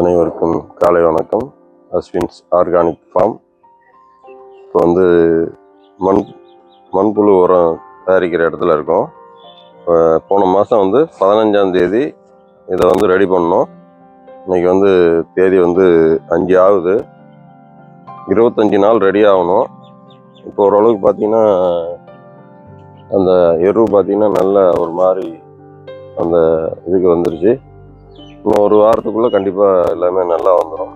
அனைவருக்கும் காலை வணக்கம். Ashwin's organic farm. இப்போ வந்து மண் மண்புழு உரம் தயாரிக்கிற இடத்துல இருக்கோம். போன மாதம் வந்து பதினஞ்சாம் தேதி இதை வந்து ரெடி பண்ணோம். இன்னைக்கு வந்து தேதி வந்து அஞ்சு ஆகுது. இருபத்தஞ்சி நாள் ரெடி ஆகணும். இப்போ ஓரளவுக்கு பார்த்தீங்கன்னா அந்த எரு பார்த்தீங்கன்னா நல்ல ஒரு மாதிரி அந்த இதுக்கு வந்துருச்சு. இன்னும் ஒரு வாரத்துக்குள்ளே கண்டிப்பாக எல்லாமே நல்லா வந்துடும்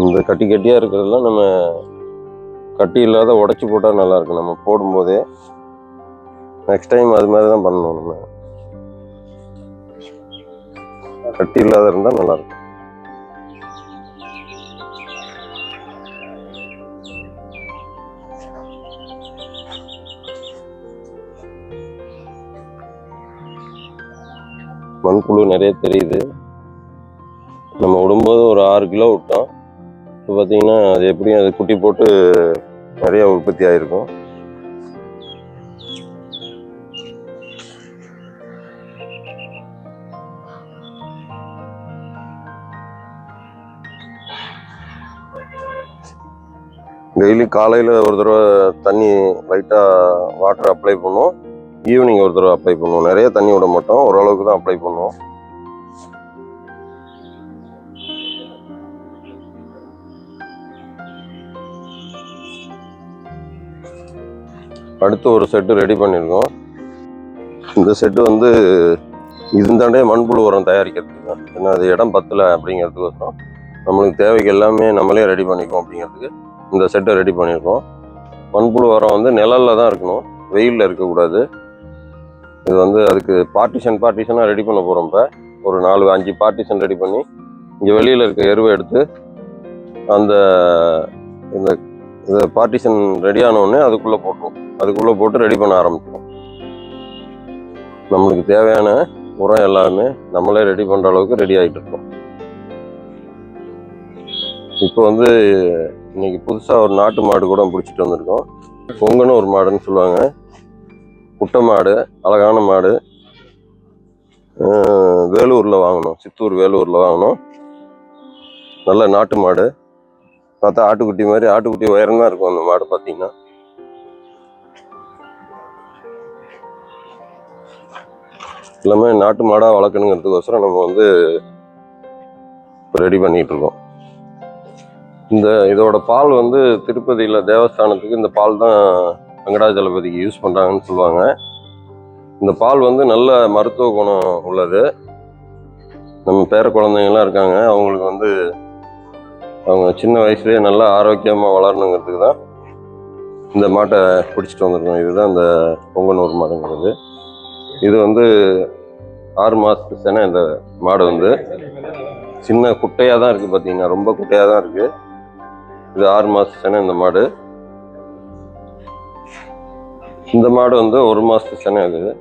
இந்த கட்டி கட்டியாக இருக்கிறதெல்லாம் நம்ம கட்டி இல்லாத உடச்சி போட்டால் நல்லாயிருக்கும் நம்ம போடும்போதே நெக்ஸ்ட் டைம் அது மாதிரி தான் பண்ணணும் நம்ம. கட்டி இல்லாத இருந்தால் நல்லாயிருக்கும் மண்புழு நிறைய தெரியுது. நம்ம விடும்போது ஒரு ஆறு கிலோ விட்டோம். இப்போ பார்த்தீங்கன்னா அது எப்படியும் அது குட்டி போட்டு நிறைய உற்பத்தி ஆயிருக்கும். டெய்லி காலையில் ஒரு தடவை தண்ணி லைட்டாக வாட்டர் அப்ளை பண்ணுவோம். ஈவினிங் ஒரு தடவை அப்ளை பண்ணுவோம். நிறைய தண்ணி விட மாட்டோம். ஓரளவுக்கு தான் அப்ளை பண்ணுவோம். அடுத்து ஒரு செட்டு ரெடி பண்ணியிருக்கோம். இந்த செட்டு வந்து இருந்தாண்டே மண்புழு உரம் தயாரிக்கிறதுக்கு தான். ஏன்னா அது இடம் பத்தல அப்படிங்கிறதுக்கோசரம் நம்மளுக்கு தேவைக்கு எல்லாமே நம்மளே ரெடி பண்ணிக்குவோம் அப்படிங்கிறதுக்கு இந்த செட்டை ரெடி பண்ணியிருக்கோம். மண்புழு உரம் வந்து நிழலில் தான் இருக்கணும். வெயிலில் இருக்கக்கூடாது. இது வந்து அதுக்கு பார்ட்டிஷன் பார்ட்டிஷனாக ரெடி பண்ண போகிறோம் இப்போ. ஒரு நாலு அஞ்சு பார்ட்டிஷன் ரெடி பண்ணி இங்கே வெளியில் இருக்க எருவை எடுத்து அந்த இந்த இதை பார்ட்டிஷன் ரெடியான உடனே அதுக்குள்ளே போட்டுருவோம். அதுக்குள்ளே போட்டு ரெடி பண்ண ஆரம்பிச்சிடும் நம்மளுக்கு தேவையான உரம் எல்லாமே நம்மளே ரெடி பண்ணுற அளவுக்கு ரெடி ஆகிட்டு இருக்கோம். இப்போ வந்து இன்னைக்கு புதுசாக ஒரு நாட்டு மாடு கூட பிடிச்சிட்டு வந்திருக்கோம். பொங்கன்னு ஒரு மாடுன்னு சொல்லுவாங்க. குட்டை மாடு அழகான மாடு. வேலூரில் வாங்கணும். சித்தூர் வேலூரில் வாங்கணும். நல்ல நாட்டு மாடு. பார்த்தா ஆட்டுக்குட்டி மாதிரி ஆட்டுக்குட்டி உயரம்தான் இருக்கும் அந்த மாடு பார்த்தீங்கன்னா. எல்லாமே நாட்டு மாடாக வளர்க்கணுங்கிறதுக்கோசரம் நம்ம வந்து ரெடி பண்ணிகிட்டு இருக்கோம். இந்த இதோட பால் வந்து திருப்பதியில் தேவஸ்தானத்துக்கு இந்த பால் தான் வெங்கடாஜலபதிக்கு யூஸ் பண்ணுறாங்கன்னு சொல்லுவாங்க. இந்த பால் வந்து நல்ல மருத்துவ குணம் உள்ளது. நம்ம பேர குழந்தைங்கள்லாம் இருக்காங்க. அவங்களுக்கு வந்து அவங்க சின்ன வயசுலேயே நல்லா ஆரோக்கியமாக வளரணுங்கிறதுக்கு தான் இந்த மாட்டை பிடிச்சிட்டு வந்திருக்கோம். இதுதான் இந்த பொங்கனூர் மாடுங்கிறது. இது வந்து ஆறு மாதத்துக்கு சென இந்த மாடு வந்து. சின்ன குட்டையாக தான் இருக்குது பார்த்தீங்கன்னா ரொம்ப குட்டையாக தான் இருக்குது இது ஆறு மாதத்துக்கு சென இந்த மாடு. இந்த மாடு வந்து ஒரு மாதத்து சென்னை இருக்குது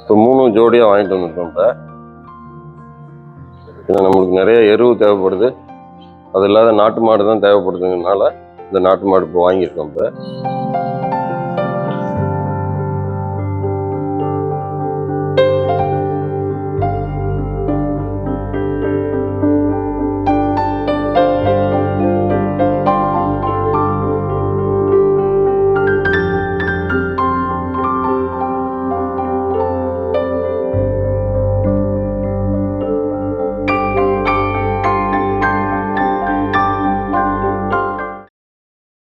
இப்போ மூணு ஜோடியாக வாங்கிட்டு வந்துருக்கோம் இப்போ. இது நம்மளுக்கு நிறைய எருவு தேவைப்படுது. அது இல்லாத நாட்டு மாடு தான் தேவைப்படுதுங்கனால இந்த நாட்டு மாடு இப்போ வாங்கியிருக்கோம் இப்போ.